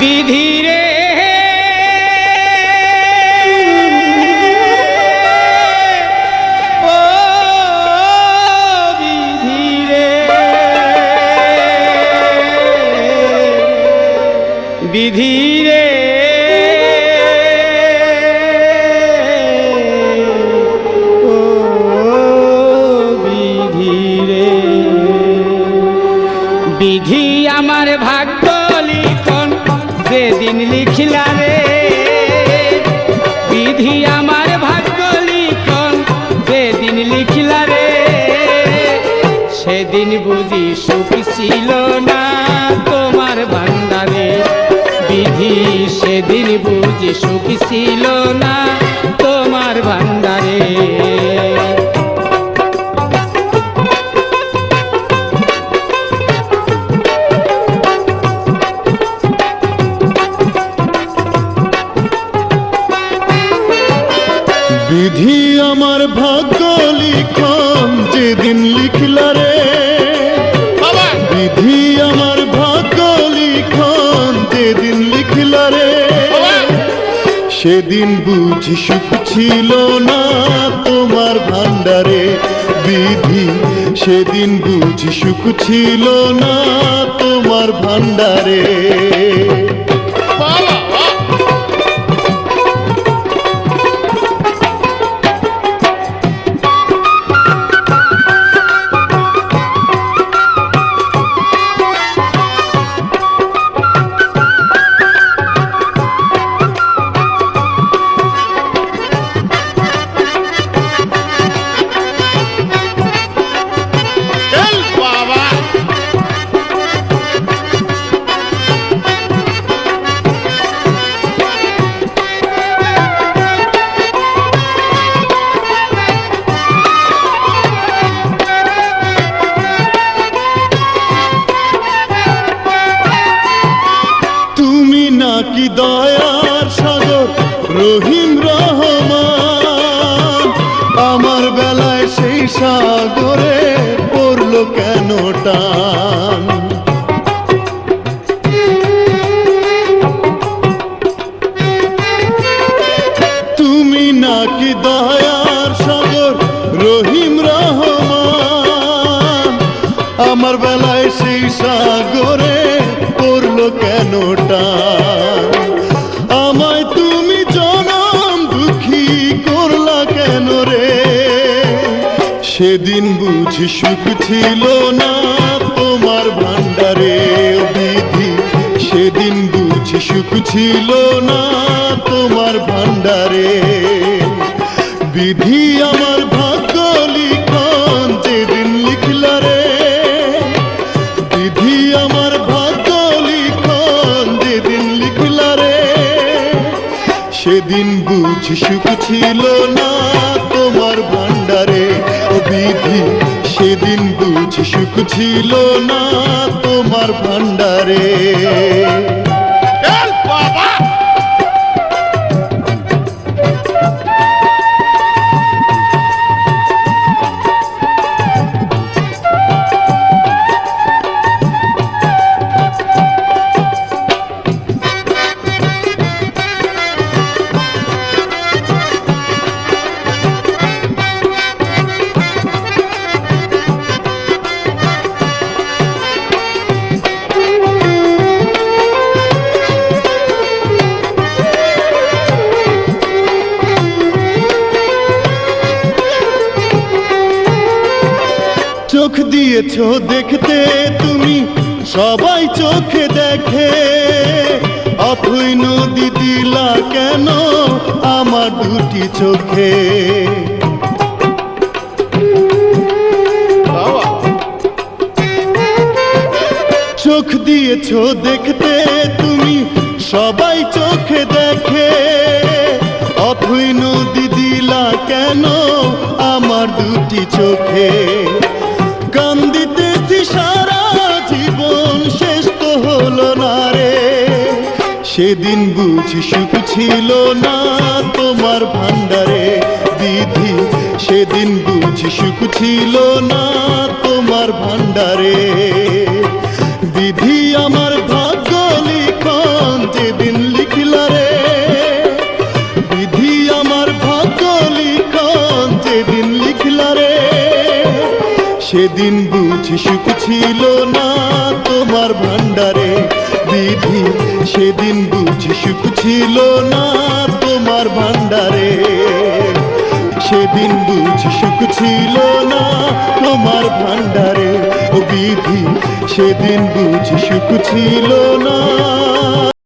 বিধি রে। ও বিধি রে। বিধি আমার ভাগ্য যেদিন লিখিলা রে। বিধি আমার ভাগ্য লিখন সেদিন লিখিলা রে। সেদিন বুঝি সুখ ছিল না তোমার ভান্ডারে। বিধি সেদিন বুঝি সুখ ছিল না সেদিন বুঝি সুখ ছিল না তোমার ভান্ডারে বিধি। সেদিন বুঝি সুখ ছিল না তোমার ভান্ডারে সাগরে পড়ল কেন টান? তুমি নাকি দয়ার সাগর রহিম রহমান? আমার বেলায় সেদিন বুঝি সুখ ছিল না, তোমার ভান্ডারে বিধি সেদিন বুঝি সুখ ছিল না, তোমার ভান্ডারে বিধি আমার ভাগ্য লিখন, যেদিন লিখলা রে। বিধি আমার ভাগ্য লিখন, যেদিন লিখলা রে। সেদিন বুঝি সুখ ছিল না সেদিন বুঝি সুখ ছিল না তোমার ভান্ডারে চোখ দিয়েছ দেখতে তুমি সবাই চোখে দেখে। অথই নদী দিলা কেন আমার দুটি চোখে? চোখ দিয়েছ দেখতে তুমি সবাই চোখে দেখে। অথই নদী দিলা কেন আমার দুটি চোখে? সেদিন বুঝি সুখ ছিল না তোমার ভান্ডারে দিদি। সেদিন বুঝি সুখ ছিল না তোমার ভান্ডারে দিদি, আমার সেদিন বুঝি সুখ ছিল না তোমার ভান্ডারে বিধি সেদিন বুঝি সুখ ছিল না তোমার ভান্ডারে সেদিন বুঝি সুখ ছিল না তোমার ভান্ডারে ও বিধি সেদিন বুঝি সুখ ছিল না